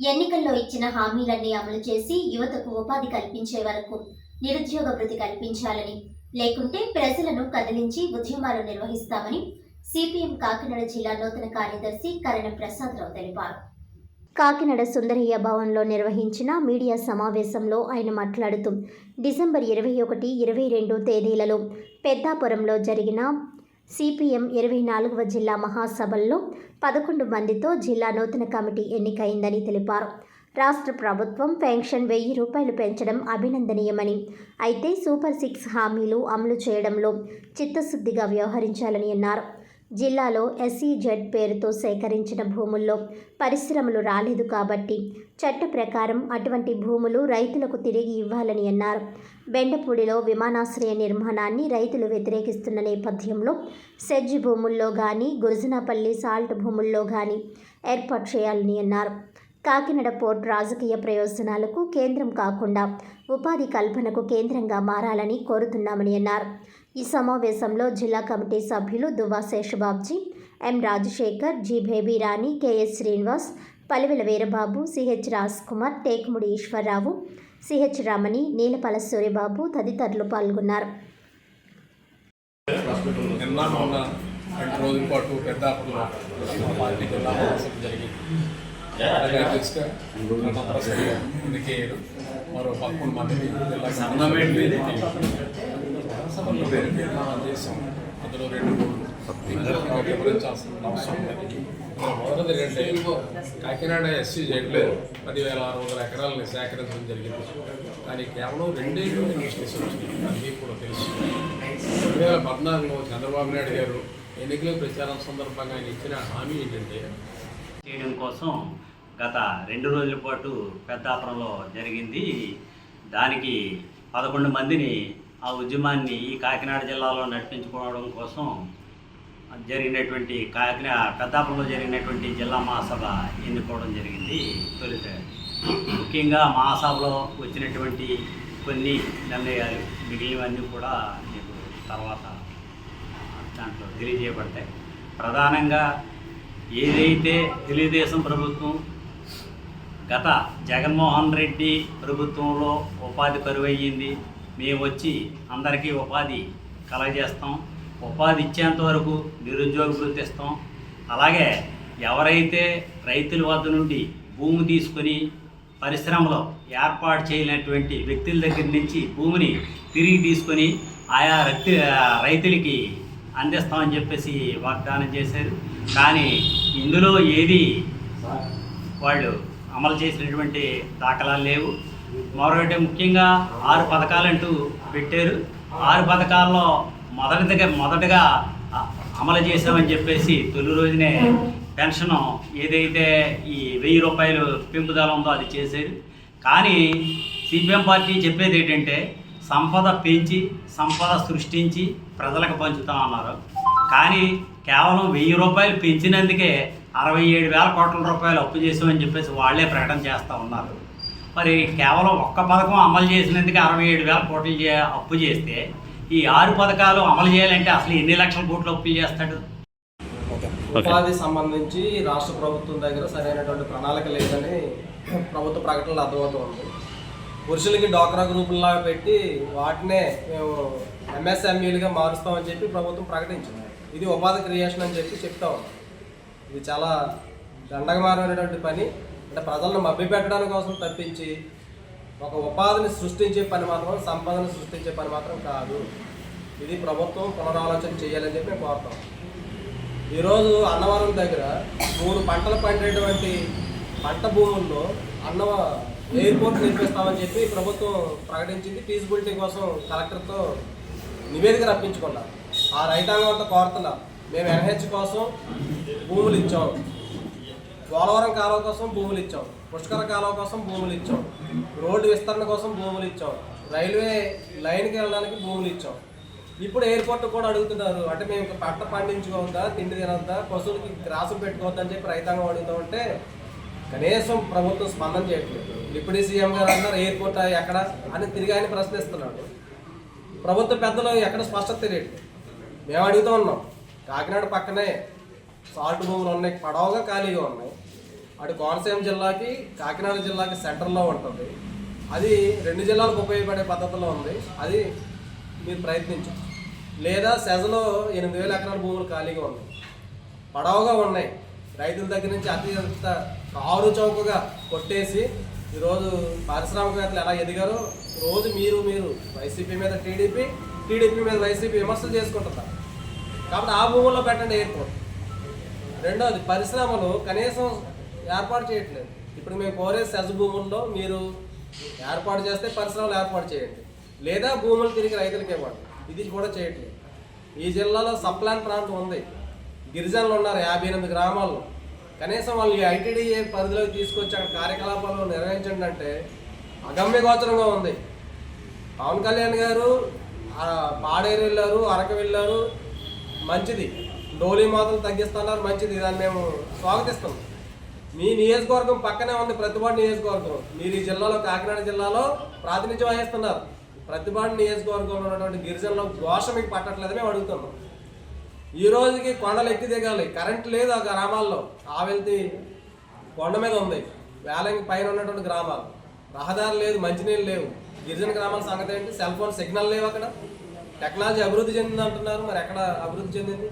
ఎన్నికల్లో ఇచ్చిన హామీలన్నీ అమలు చేసి యువతకు ఉపాధి కల్పించే వరకు నిరుద్యోగ భృతి కల్పించాలని లేకుంటే ప్రజలను కదిలించి ఉద్యమాలు నిర్వహిస్తామని సిపిఎం కాకినాడ జిల్లా నూతన కార్యదర్శి కరణ ప్రసాదరావు తెలిపారు. కాకినాడ సుందరయ్య భవన్లో నిర్వహించిన మీడియా సమావేశంలో ఆయన మాట్లాడుతూ డిసెంబర్ ఇరవై ఒకటి ఇరవై రెండు తేదీలలో పెద్దాపురంలో జరిగిన సిపిఎం ఇరవై నాలుగవ జిల్లా మహాసభల్లో పదకొండు మందితో జిల్లా నూతన కమిటీ ఎన్నికైందని తెలిపారు. రాష్ట్ర ప్రభుత్వం పెన్షన్ వెయ్యి రూపాయలు పెంచడం అభినందనీయమని అయితే సూపర్ సిక్స్ హామీలు అమలు చేయడంలో చిత్తశుద్ధిగా వ్యవహరించాలని అన్నారు. జిల్లాలో ఎస్ఈజెడ్ పేరుతో సేకరించిన భూముల్లో పరిశ్రమలు రాలేదు కాబట్టి చట్ట ప్రకారం అటువంటి భూములు రైతులకు తిరిగి ఇవ్వాలని అన్నారు. బెండపూడిలో విమానాశ్రయ నిర్మాణాన్ని రైతులు వ్యతిరేకిస్తున్న నేపథ్యంలో సెజ్ భూముల్లో కానీ గురుజనాపల్లి సాల్ట్ భూముల్లో కానీ ఏర్పాటు చేయాలని అన్నారు. కాకినాడ పోర్ట్ రాజకీయ ప్రయోజనాలకు కేంద్రం కాకుండా ఉపాధి కల్పనకు కేంద్రంగా మారాలని కోరుతున్నామని అన్నారు. ఈ సమావేశంలో జిల్లా కమిటీ సభ్యులు Duvva Seshababji M Rajasekhar G Baby Rani K S Srinivas Palivela Veerababu C H Raj Kumar Tekumudi Eswararao C H Ramani Neelapala Suryababu తదితరులు పాల్గొన్నారు. రెండు రోజుల పాటు పెద్ద పార్టీ జిల్లా జరిగింది. అలాగే మరో పదకొండు మందిని సభలో పేరు పేరు మనం చేసాం అందులో రెండు వివరించాల్సిన అవసరం మొదటిది ఏంటంటే కాకినాడ ఎస్సీ చేయట్లేదు. పదివేల ఆరు వందల ఎకరాలని సేకరించడం జరిగింది. కానీ కేవలం రెండే ఇన్వెస్టిగేషన్ వచ్చింది అది కూడా తెలుసు. రెండు వేల పద్నాలుగులో చంద్రబాబు నాయుడు గారు ఎన్నికల ప్రచారం సందర్భంగా ఆయన ఇచ్చిన హామీ ఏంటంటే చేయడం కోసం గత రెండు రోజుల పాటు పెద్దాపురంలో జరిగింది. దానికి పదకొండు మందిని ఆ ఉద్యమాన్ని ఈ కాకినాడ జిల్లాలో నడిపించుకోవడం కోసం జరిగినటువంటి కాకినాడ పెద్దాపురంలో జరిగినటువంటి జిల్లా మహాసభ ఎన్నుకోవడం జరిగింది. తొలిత ముఖ్యంగా మహాసభలో వచ్చినటువంటి కొన్ని నిర్ణయాలు మిగిలినవన్నీ కూడా మీకు తర్వాత దాంట్లో తెలియజేయబడతాయి. ప్రధానంగా ఏదైతే తెలుగుదేశం ప్రభుత్వం గత జగన్మోహన్ రెడ్డి ప్రభుత్వంలో ఉపాధి కరువయ్యింది. మేము వచ్చి అందరికీ ఉపాధి కలగజేస్తాం. ఉపాధి ఇచ్చేంత వరకు నిరుద్యోగ వృత్తి ఇస్తాం అలాగే ఎవరైతే రైతుల వద్ద నుండి భూమి తీసుకొని పరిశ్రమలో ఏర్పాటు చేయనటువంటి వ్యక్తుల దగ్గర నుంచి భూమిని తిరిగి తీసుకొని ఆయా రక్తి రైతులకి అందిస్తామని చెప్పేసి వాగ్దానం చేశారు. కానీ ఇందులో ఏది వాళ్ళు అమలు చేసినటువంటి దాఖలాలు లేవు. మరొకటి ముఖ్యంగా ఆరు పథకాలంటూ పెట్టారు. ఆరు పథకాల్లో మొదటిగా మొదటగా అమలు చేసామని చెప్పేసి తొలి రోజునే పెన్షన్ ఏదైతే ఈ వెయ్యి రూపాయలు పెంపుదల ఉందో అది చేశారు. కానీ సిపిఎం పార్టీ చెప్పేది ఏంటంటే సంపద పెంచి సంపద సృష్టించి ప్రజలకు పంచుతామన్నారు కానీ కేవలం వెయ్యి రూపాయలు పెంచినందుకే అరవై ఏడు వేల కోట్ల రూపాయలు అప్పు చేసామని చెప్పేసి వాళ్ళే ప్రకటన చేస్తూ ఉన్నారు. మరి కేవలం ఒక్క పథకం అమలు చేసినందుకు అరవై ఏడు వేల కోట్లు చే- అప్పు చేస్తే ఈ ఆరు పథకాలు అమలు చేయాలంటే అసలు ఎన్ని లక్షల కోట్లు అప్పులు చేస్తాడు? ఉపాధి సంబంధించి రాష్ట్ర ప్రభుత్వం దగ్గర సరైనటువంటి ప్రణాళిక లేదని ప్రభుత్వ ప్రకటనలు అర్థమవుతుంది పురుషులకి డ్వాక్రా గ్రూపుల్లాగా పెట్టి వాటినే మేము ఎంఎస్ఎంఈలుగా మారుస్తామని చెప్పి ప్రభుత్వం ప్రకటించింది. ఇది ఉపాధి క్రియేషన్ అని చెప్పి చెప్తా ఉన్నాం ఇది చాలా దండగమారమైనటువంటి పని. అంటే ప్రజలను మభ్యపెట్టడం కోసం తప్పించి ఒక ఉపాధిని సృష్టించే పని మాత్రం సంపదను సృష్టించే పని మాత్రం కాదు. ఇది ప్రభుత్వం పునరాలోచన చేయాలని చెప్పి మేము కోరుతాం. ఈరోజు అన్నవరం దగ్గర మూడు పంటలు పండేటువంటి పంట భూముల్లో అన్న ఎయిర్పోర్ట్ నిర్మిస్తామని చెప్పి ప్రభుత్వం ప్రకటించింది. ఫీజిబిలిటీ కోసం కలెక్టర్తో నివేదిక రప్పించుకున్నాం. ఆ రైతాంగం అంతా కోరుతున్నాం. మేము ఎన్హెచ్ కోసం భూములు ఇచ్చాం. పోలవరం కాలువ కోసం భూములు ఇచ్చాం. పుష్కర కాలువ కోసం భూములు ఇచ్చాం. రోడ్డు విస్తరణ కోసం భూములు ఇచ్చాం. రైల్వే లైన్కి వెళ్ళడానికి భూములు ఇచ్చాం. ఇప్పుడు ఎయిర్పోర్ట్ కూడా అడుగుతున్నారు. అంటే మేము పంట పండించుకోవద్దా తిండి తినొద్దా పశువులకి గ్రాసం పెట్టుకోవద్దా అని చెప్పి రైతాంగం అడుగుతామంటే కనీసం ప్రభుత్వం స్పందన చేయట్లేదు. డిప్యూటీ సీఎం గారు అన్నారు ఎయిర్పోర్ట్ ఎక్కడ? అని తిరిగి ఆయన ప్రశ్నిస్తున్నాడు ప్రభుత్వ పెద్దలు ఎక్కడ స్పష్టత తెలియట్లేదు. మేము అడుగుతూ ఉన్నాం. కాకినాడ పక్కనే సాల్ట్ భూములు ఉన్నాయి పడవగా ఖాళీగా ఉన్నాయి. అటు కోనసీమ జిల్లాకి కాకినాడ జిల్లాకి సెంటర్లో ఉంటుంది. అది రెండు జిల్లాలకు ఉపయోగపడే పద్ధతిలో ఉంది. అది మీరు ప్రయత్నించు. లేదా సెజలో ఎనిమిది వేల ఎకరాల భూములు ఖాళీగా ఉన్నాయి. పడవగా ఉన్నాయి. రైతుల దగ్గర నుంచి అత్యంత కారు చౌకగా కొట్టేసి ఈరోజు పారిశ్రామికవేత్తలు ఎలా ఎదిగారో రోజు మీరు మీరు వైసీపీ మీద టీడీపీ టీడీపీ మీద వైసీపీ విమర్శలు చేసుకుంటున్నారు. కాబట్టి ఆ భూముల్లో పెట్టండి ఎయిర్పోర్ట్ రెండోది పరిశ్రమలు కనీసం ఏర్పాటు చేయట్లేదు. ఇప్పుడు మేము కోరే సెజ్ భూముల్లో మీరు ఏర్పాటు చేస్తే పరిశ్రమలు ఏర్పాటు చేయండి. లేదా భూములు తిరిగి రైతులకి ఇవ్వండి. ఇది కూడా చేయట్లేదు. ఈ జిల్లాలో సప్లాన్ ప్రాంతం ఉంది. గిరిజనులు ఉన్నారు యాభై ఎనిమిది గ్రామాల్లో. కనీసం వాళ్ళు ఈ ఐటీడీఏ పరిధిలోకి తీసుకొచ్చి అక్కడ కార్యకలాపాలు నిర్వహించండి అంటే అగమ్య గోచరంగా ఉంది. పవన్ కళ్యాణ్ గారు పాడేరు వెళ్ళారు అరకు వెళ్ళారు మంచిది. డోలీ మాత్రం తగ్గిస్తున్నారు మంచిది. దాన్ని మేము స్వాగతిస్తాం. మీ నియోజకవర్గం పక్కనే ఉంది ప్రతిపాడు నియోజకవర్గం. మీరు ఈ జిల్లాలో కాకినాడ జిల్లాలో ప్రాతినిధ్యం వహిస్తున్నారు. ప్రతిపాడు నియోజకవర్గంలో ఉన్నటువంటి గిరిజనుల ఘోష మీకు పట్టట్లేదు మేము అడుగుతున్నాం. ఈ రోజుకి కొండలు ఎక్కి దిగాలి. కరెంట్ లేదు ఆ గ్రామాల్లో. ఆవెల్తి కొండ మీద ఉంది. వేలంగి పైన ఉన్నటువంటి గ్రామాలు. రహదారి లేదు మంచినీళ్ళు లేవు. గిరిజన గ్రామాల సంగతి ఏంటి? సెల్ ఫోన్ సిగ్నల్ లేవు అక్కడ. టెక్నాలజీ అభివృద్ధి చెందింది అంటున్నారు మరి ఎక్కడ అభివృద్ధి చెందింది?